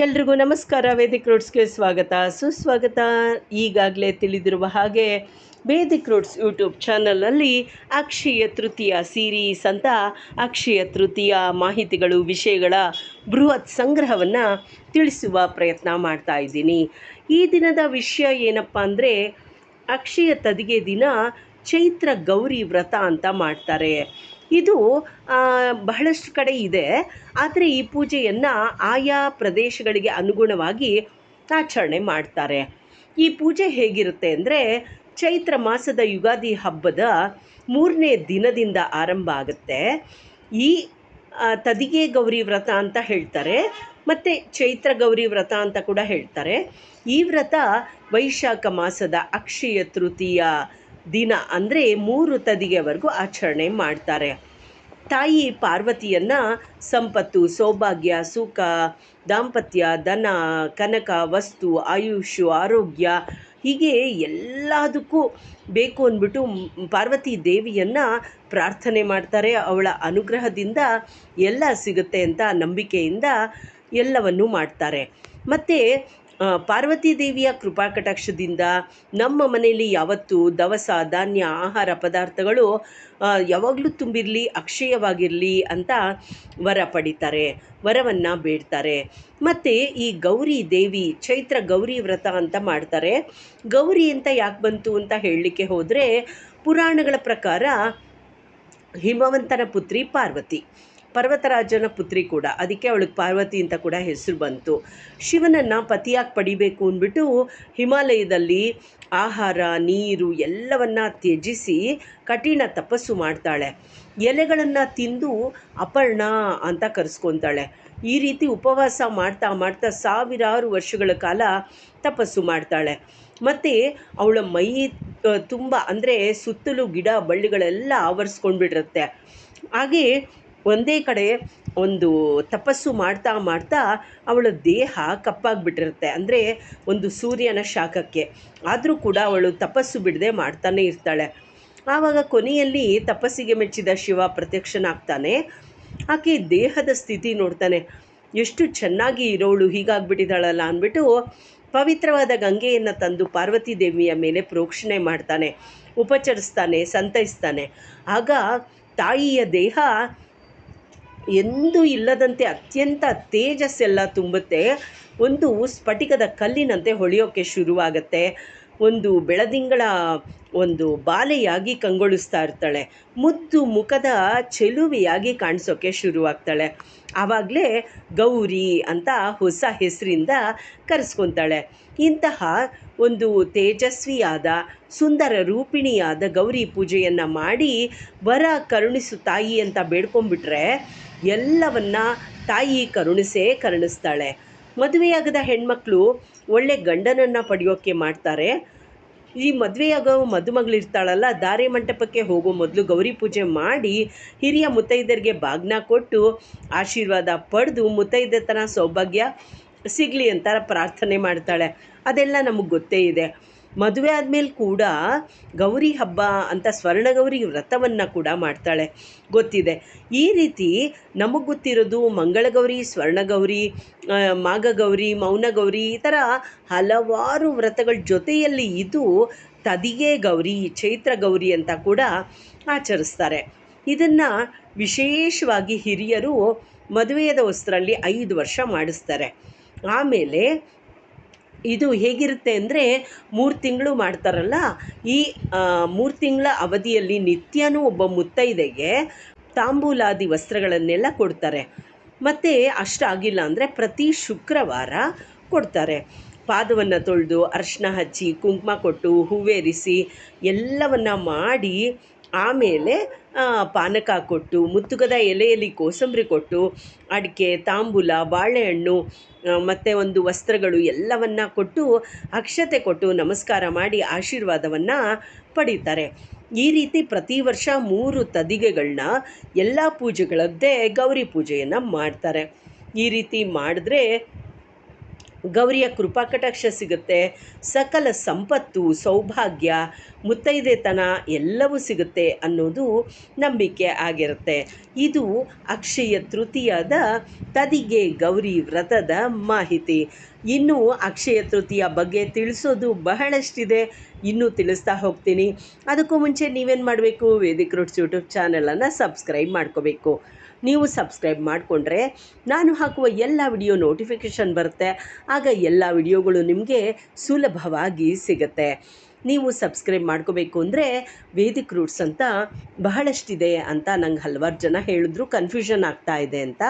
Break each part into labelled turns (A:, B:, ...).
A: ಎಲ್ರಿಗೂ ನಮಸ್ಕಾರ ವೇದಿಕ್ ರೂಟ್ಸ್ಗೆ ಸ್ವಾಗತ. ಸುಸ್ವಾಗತ. ಈಗಾಗಲೇ ತಿಳಿದಿರುವ ಹಾಗೆ ವೇದಿಕ್ ರೂಟ್ಸ್ ಯೂಟ್ಯೂಬ್ ಚಾನಲ್ನಲ್ಲಿ ಅಕ್ಷಯ ತೃತೀಯ ಸೀರೀಸ್ ಅಂತ ಅಕ್ಷಯ ತೃತೀಯ ಮಾಹಿತಿಗಳು, ವಿಷಯಗಳ ಬೃಹತ್ ಸಂಗ್ರಹವನ್ನು ತಿಳಿಸುವ ಪ್ರಯತ್ನ ಮಾಡ್ತಾ ಇದ್ದೀನಿ. ಈ ದಿನದ ವಿಷಯ ಏನಪ್ಪ ಅಂದರೆ, ಅಕ್ಷಯ ತದಿಗೆ ದಿನ ಚೈತ್ರ ಗೌರಿ ವ್ರತ ಅಂತ ಮಾಡ್ತಾರೆ. ಇದು ಬಹಳಷ್ಟು ಕಡೆ ಇದೆ. ಆದರೆ ಈ ಪೂಜೆಯನ್ನು ಆಯಾ ಪ್ರದೇಶಗಳಿಗೆ ಅನುಗುಣವಾಗಿ ಆಚರಣೆ ಮಾಡ್ತಾರೆ. ಈ ಪೂಜೆ ಹೇಗಿರುತ್ತೆ ಅಂದರೆ, ಚೈತ್ರ ಮಾಸದ ಯುಗಾದಿ ಹಬ್ಬದ ಮೂರನೇ ದಿನದಿಂದ ಆರಂಭ ಆಗುತ್ತೆ. ಈ ತದಿಗೆ ಗೌರಿ ವ್ರತ ಅಂತ ಹೇಳ್ತಾರೆ, ಮತ್ತು ಚೈತ್ರ ಗೌರಿ ವ್ರತ ಅಂತ ಕೂಡ ಹೇಳ್ತಾರೆ. ಈ ವ್ರತ ವೈಶಾಖ ಮಾಸದ ಅಕ್ಷಯ ತೃತೀಯ ದಿನ ಅಂದರೆ ಮೂರು ತದಿಗೆವರೆಗೂ ಆಚರಣೆ ಮಾಡ್ತಾರೆ. ತಾಯಿ ಪಾರ್ವತಿಯನ್ನು ಸಂಪತ್ತು, ಸೌಭಾಗ್ಯ, ಸುಖ, ದಾಂಪತ್ಯ, ಧನ, ಕನಕ, ವಸ್ತು ಆಯುಷ್ ಆರೋಗ್ಯ ಹೀಗೆ ಎಲ್ಲದಕ್ಕೂ ಬೇಕು ಅಂದ್ಬಿಟ್ಟು ಪಾರ್ವತಿ ದೇವಿಯನ್ನು ಪ್ರಾರ್ಥನೆ ಮಾಡ್ತಾರೆ. ಅವಳ ಅನುಗ್ರಹದಿಂದ ಎಲ್ಲ ಸಿಗುತ್ತೆ ಅಂತ ನಂಬಿಕೆಯಿಂದ ಎಲ್ಲವನ್ನು ಮಾಡ್ತಾರೆ. ಮತ್ತು ಪಾರ್ವತಿ ದೇವಿಯ ಕೃಪಾ ಕಟಾಕ್ಷದಿಂದ ನಮ್ಮ ಮನೆಯಲ್ಲಿ ಯಾವತ್ತೂ ದವಸ, ಧಾನ್ಯ, ಆಹಾರ ಪದಾರ್ಥಗಳು ಯಾವಾಗಲೂ ತುಂಬಿರಲಿ, ಅಕ್ಷಯವಾಗಿರಲಿ ಅಂತ ವರ ಪಡಿತಾರೆ, ವರವನ್ನು ಬೇಡ್ತಾರೆ. ಮತ್ತು ಈ ಗೌರಿ ದೇವಿ, ಚೈತ್ರ ಗೌರಿ ವ್ರತ ಅಂತ ಮಾಡ್ತಾರೆ. ಗೌರಿ ಅಂತ ಯಾಕೆ ಬಂತು ಅಂತ ಹೇಳಲಿಕ್ಕೆ ಹೋದರೆ, ಪುರಾಣಗಳ ಪ್ರಕಾರ ಹಿಮವಂತನ ಪುತ್ರಿ ಪಾರ್ವತಿ. ಪರ್ವತರಾಜನ ಪುತ್ರಿ ಕೂಡ. ಅದಕ್ಕೆ ಅವಳಿಗೆ ಪಾರ್ವತಿ ಅಂತ ಕೂಡ ಹೆಸರು ಬಂತು. ಶಿವನನ್ನು ಪತಿಯಾಗಿ ಪಡಿಬೇಕು ಅಂದ್ಬಿಟ್ಟು ಹಿಮಾಲಯದಲ್ಲಿ ಆಹಾರ, ನೀರು ಎಲ್ಲವನ್ನ ತ್ಯಜಿಸಿ ಕಠಿಣ ತಪಸ್ಸು ಮಾಡ್ತಾಳೆ. ಎಲೆಗಳನ್ನು ತಿಂದು ಅಪರ್ಣ ಅಂತ ಕರೆಸ್ಕೊತಾಳೆ. ಈ ರೀತಿ ಉಪವಾಸ ಮಾಡ್ತಾ ಮಾಡ್ತಾ ಸಾವಿರಾರು ವರ್ಷಗಳ ಕಾಲ ತಪಸ್ಸು ಮಾಡ್ತಾಳೆ. ಮತ್ತು ಅವಳ ಮೈ ತುಂಬ ಅಂದರೆ ಸುತ್ತಲೂ ಗಿಡ, ಬಳ್ಳಿಗಳೆಲ್ಲ ಆವರಿಸ್ಕೊಂಡ್ಬಿಟ್ಟಿರುತ್ತೆ. ಹಾಗೆ ಒಂದೇ ಕಡೆ ಒಂದು ತಪಸ್ಸು ಮಾಡ್ತಾ ಮಾಡ್ತಾ ಅವಳ ದೇಹ ಕಪ್ಪಾಗಿಬಿಟ್ಟಿರುತ್ತೆ. ಅಂದರೆ ಒಂದು ಸೂರ್ಯನ ಶಾಖಕ್ಕೆ. ಆದರೂ ಕೂಡ ಅವಳು ತಪಸ್ಸು ಬಿಡದೆ ಮಾಡ್ತಾನೆ ಇರ್ತಾಳೆ. ಆವಾಗ ಕೊನೆಯಲ್ಲಿ ತಪಸ್ಸಿಗೆ ಮೆಚ್ಚಿದ ಶಿವ ಪ್ರತ್ಯಕ್ಷನಾಗ್ತಾನೆ. ಆಕೆ ದೇಹದ ಸ್ಥಿತಿ ನೋಡ್ತಾನೆ. ಎಷ್ಟು ಚೆನ್ನಾಗಿ ಇರೋಳು, ಹೀಗಾಗ್ಬಿಟ್ಟಿದ್ದಾಳಲ್ಲ ಅಂದ್ಬಿಟ್ಟು ಪವಿತ್ರವಾದ ಗಂಗೆಯನ್ನು ತಂದು ಪಾರ್ವತಿ ದೇವಿಯ ಮೇಲೆ ಪ್ರೋಕ್ಷಣೆ ಮಾಡ್ತಾನೆ. ಉಪಚರಿಸ್ತಾನೆ, ಸಂತೈಸ್ತಾನೆ. ಆಗ ತಾಯಿಯ ದೇಹ ಎಂದೂ ಇಲ್ಲದಂತೆ ಅತ್ಯಂತ ತೇಜಸ್ಸೆಲ್ಲ ತುಂಬುತ್ತೆ. ಒಂದು ಸ್ಫಟಿಕದ ಕಲ್ಲಿನಂತೆ ಹೊಳೆಯೋಕ್ಕೆ ಶುರುವಾಗತ್ತೆ. ಒಂದು ಬೆಳದಿಂಗಳ ಒಂದು ಬಾಲೆಯಾಗಿ ಕಂಗೊಳಿಸ್ತಾ ಇರ್ತಾಳೆ. ಮುದ್ದು ಮುಖದ ಚೆಲುವೆಯಾಗಿ ಕಾಣಿಸೋಕ್ಕೆ ಶುರುವಾಗ್ತಾಳೆ. ಆವಾಗಲೇ ಗೌರಿ ಅಂತ ಹೊಸ ಹೆಸರಿಂದ ಕರೆಸ್ಕೊತಾಳೆ. ಇಂತಹ ಒಂದು ತೇಜಸ್ವಿಯಾದ, ಸುಂದರ ರೂಪಿಣಿಯಾದ ಗೌರಿ ಪೂಜೆಯನ್ನು ಮಾಡಿ ವರ ಕರುಣಿಸು ತಾಯಿ ಅಂತ ಬೇಡ್ಕೊಂಡ್ಬಿಟ್ರೆ ಎಲ್ಲವನ್ನ ತಾಯಿ ಕರುಣಿಸೇ ಕರುಣಿಸ್ತಾಳೆ. ಮದುವೆಯಾಗದ ಹೆಣ್ಮಕ್ಳು ಒಳ್ಳೆ ಗಂಡನನ್ನು ಪಡೆಯೋಕೆ ಮಾಡ್ತಾರೆ. ಈ ಮದುವೆಯಾಗೋ ಮದುಮಗಳಿರ್ತಾಳಲ್ಲ, ದಾರಿ ಮಂಟಪಕ್ಕೆ ಹೋಗೋ ಮೊದಲು ಗೌರಿ ಪೂಜೆ ಮಾಡಿ ಹಿರಿಯ ಮುತ್ತೈದರಿಗೆ ಬಾಗ್ನ ಕೊಟ್ಟು ಆಶೀರ್ವಾದ ಪಡೆದು ಮುತ್ತೈದೆತನ ಸೌಭಾಗ್ಯ ಸಿಗಲಿ ಅಂತ ಪ್ರಾರ್ಥನೆ ಮಾಡ್ತಾಳೆ. ಅದೆಲ್ಲ ನಮಗೆ ಗೊತ್ತೇ ಇದೆ. ಮದುವೆ ಆದಮೇಲೆ ಕೂಡ ಗೌರಿ ಹಬ್ಬ ಅಂತ ಸ್ವರ್ಣಗೌರಿ ವ್ರತವನ್ನು ಕೂಡ ಮಾಡ್ತಾಳೆ. ಗೊತ್ತಿದೆ. ಈ ರೀತಿ ನಮಗೆ ಗೊತ್ತಿರೋದು ಮಂಗಳಗೌರಿ, ಸ್ವರ್ಣಗೌರಿ ಮಾಗಗೌರಿ ಮೌನಗೌರಿ ಈ ಥರ ಹಲವಾರು ವ್ರತಗಳ ಜೊತೆಯಲ್ಲಿ ಇದು ತದಿಗೆ ಗೌರಿ, ಚೈತ್ರ ಗೌರಿ ಅಂತ ಕೂಡ ಆಚರಿಸ್ತಾರೆ. ಇದನ್ನು ವಿಶೇಷವಾಗಿ ಹಿರಿಯರು ಮದುವೆಯದ ವಸ್ತ್ರಲ್ಲಿ ಐದು ವರ್ಷ ಮಾಡಿಸ್ತಾರೆ. ಆಮೇಲೆ ಇದು ಹೇಗಿರುತ್ತೆ ಅಂದರೆ ಮೂರು ತಿಂಗಳು ಮಾಡ್ತಾರಲ್ಲ, ಈ ಮೂರು ತಿಂಗಳ ಅವಧಿಯಲ್ಲಿ ನಿತ್ಯನೂ ಒಬ್ಬ ಮುತ್ತೈದೆಗೆ ತಾಂಬೂಲಾದಿ ವಸ್ತ್ರಗಳನ್ನೆಲ್ಲ ಕೊಡ್ತಾರೆ. ಮತ್ತು ಅಷ್ಟಾಗಿಲ್ಲ ಅಂದರೆ ಪ್ರತಿ ಶುಕ್ರವಾರ ಕೊಡ್ತಾರೆ. ಪಾದವನ್ನು ತೊಳೆದು ಅರಿಶಿನ ಹಚ್ಚಿ, ಕುಂಕುಮ ಕೊಟ್ಟು, ಹೂವೇರಿಸಿ ಎಲ್ಲವನ್ನು ಮಾಡಿ ಆಮೇಲೆ ಪಾನಕ ಕೊಟ್ಟು, ಮುತ್ತುಗದ ಎಲೆಯಲ್ಲಿ ಕೋಸಂಬರಿ ಕೊಟ್ಟು, ಅಡಿಕೆ, ತಾಂಬೂಲ, ಬಾಳೆಹಣ್ಣು ಮತ್ತು ಒಂದು ವಸ್ತ್ರಗಳು ಎಲ್ಲವನ್ನ ಕೊಟ್ಟು, ಅಕ್ಷತೆ ಕೊಟ್ಟು ನಮಸ್ಕಾರ ಮಾಡಿ ಆಶೀರ್ವಾದವನ್ನು ಪಡೀತಾರೆ. ಈ ರೀತಿ ಪ್ರತಿ ವರ್ಷ ಮೂರು ತದಿಗೆಗಳನ್ನ ಎಲ್ಲ ಪೂಜೆಗಳದ್ದೇ ಗೌರಿ ಪೂಜೆಯನ್ನು ಮಾಡ್ತಾರೆ. ಈ ರೀತಿ ಮಾಡಿದ್ರೆ ಗೌರಿಯ ಕೃಪಾ ಕಟಾಕ್ಷ ಸಿಗುತ್ತೆ, ಸಕಲ ಸಂಪತ್ತು, ಸೌಭಾಗ್ಯ, ಮುತ್ತೈದೆತನ ಎಲ್ಲವೂ ಸಿಗುತ್ತೆ ಅನ್ನೋದು ನಂಬಿಕೆ ಆಗಿರುತ್ತೆ. ಇದು ಅಕ್ಷಯ ತೃತೀಯದ ತದಿಗೆ ಗೌರಿ ವ್ರತದ ಮಾಹಿತಿ. ಇನ್ನು ಅಕ್ಷಯ ತೃತೀಯ ಬಗ್ಗೆ ತಿಳಿಸೋದು ಬಹಳಷ್ಟಿದೆ. ಇನ್ನೂ ತಿಳಿಸ್ತಾ ಹೋಗ್ತೀನಿ. ಅದಕ್ಕೂ ಮುಂಚೆ ನೀವೇನು ಮಾಡಬೇಕು? ವೇದಿಕ್ ರೂಟ್ಸ್ ಯೂಟ್ಯೂಬ್ ಚಾನಲನ್ನು ಸಬ್ಸ್ಕ್ರೈಬ್ ಮಾಡ್ಕೋಬೇಕು. ನೀವು ಸಬ್ಸ್ಕ್ರೈಬ್ ಮಾಡಿಕೊಂಡ್ರೆ ನಾನು ಹಾಕುವ ಎಲ್ಲ ವಿಡಿಯೋ ನೋಟಿಫಿಕೇಷನ್ ಬರುತ್ತೆ. ಆಗ ಎಲ್ಲ ವಿಡಿಯೋಗಳು ನಿಮಗೆ ಸುಲಭವಾಗಿ ಸಿಗುತ್ತೆ. ನೀವು ಸಬ್ಸ್ಕ್ರೈಬ್ ಮಾಡ್ಕೋಬೇಕು ಅಂದರೆ ವೇದಿಕ್ ರೂಟ್ಸ್ ಅಂತ ಬಹಳಷ್ಟಿದೆ ಅಂತ ನಂಗೆ ಹಲವಾರು ಜನ ಹೇಳಿದ್ರು. ಕನ್ಫ್ಯೂಷನ್ ಆಗ್ತಾ ಇದೆ ಅಂತ.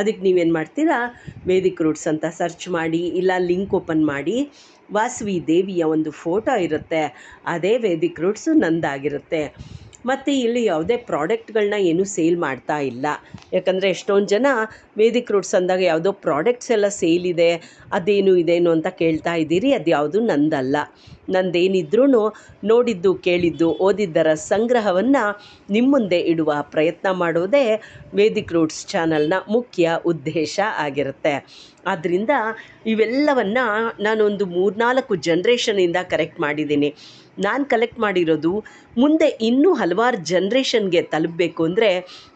A: ಅದಕ್ಕೆ ನೀವೇನು ಮಾಡ್ತೀರಾ? ವೇದಿಕ್ ರೂಟ್ಸ್ ಅಂತ ಸರ್ಚ್ ಮಾಡಿ, ಇಲ್ಲ ಲಿಂಕ್ ಓಪನ್ ಮಾಡಿ. ವಾಸವಿ ದೇವಿಯ ಒಂದು ಫೋಟೋ ಇರುತ್ತೆ. ಅದೇ ವೇದಿಕ್ ರೂಟ್ಸು ನಂದಾಗಿರುತ್ತೆ. ಮತ್ತು ಇಲ್ಲಿ ಯಾವುದೇ ಪ್ರಾಡಕ್ಟ್ಗಳನ್ನ ಏನೂ ಸೇಲ್ ಮಾಡ್ತಾ ಇಲ್ಲ. ಯಾಕಂದರೆ ಎಷ್ಟೊಂದು ಜನ ವೇದಿಕ್ ರೂಟ್ಸ್ ಅಂದಾಗ ಯಾವುದೋ ಪ್ರಾಡಕ್ಟ್ಸ್ ಎಲ್ಲ ಸೇಲ್ ಇದೆ, ಅದೇನು ಇದೇನು ಅಂತ ಕೇಳ್ತಾ ಇದ್ದೀರಿ, ಅದು ಯಾವುದು ನಂದಲ್ಲ. ನಂದೇನಿದ್ರೂ ನೋಡಿದ್ದು, ಕೇಳಿದ್ದು, ಓದಿದ್ದರ ಸಂಗ್ರಹವನ್ನು ನಿಮ್ಮ ಮುಂದೆ ಇಡುವ ಪ್ರಯತ್ನ ಮಾಡೋದೇ ವೇದಿಕ್ ರೂಟ್ಸ್ ಚಾನಲ್ನ ಮುಖ್ಯ ಉದ್ದೇಶ ಆಗಿರುತ್ತೆ. ಆದ್ದರಿಂದ ಇವೆಲ್ಲವನ್ನು ನಾನೊಂದು ಮೂರ್ನಾಲ್ಕು ಜನ್ರೇಷನಿಂದ ಕರೆಕ್ಟ್ ಮಾಡಿದ್ದೀನಿ. ನಾನು ಕಲೆಕ್ಟ್ ಮಾಡಿರೋದು ಮುಂದೆ ಇನ್ನೂ ಹಲವಾರು ಜನ್ರೇಷನ್ಗೆ ತಲುಪಬೇಕು ಅಂದರೆ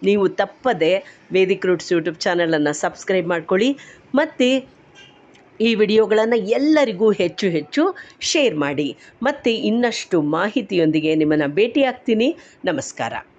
A: ನೀವು ತಪ್ಪದೆ ವೇದಿಕ್ ರೂಟ್ಸ್ ಯೂಟ್ಯೂಬ್ ಚಾನಲನ್ನು ಸಬ್ಸ್ಕ್ರೈಬ್ ಮಾಡ್ಕೊಳ್ಳಿ ಮತ್ತು ಈ ವಿಡಿಯೋಗಳನ್ನು ಎಲ್ಲರಿಗೂ ಹೆಚ್ಚು ಹೆಚ್ಚು ಶೇರ್ ಮಾಡಿ. ಮತ್ತು ಇನ್ನಷ್ಟು ಮಾಹಿತಿಯೊಂದಿಗೆ ನಿಮ್ಮನ್ನು ಭೇಟಿಯಾಗ್ತೀನಿ. ನಮಸ್ಕಾರ.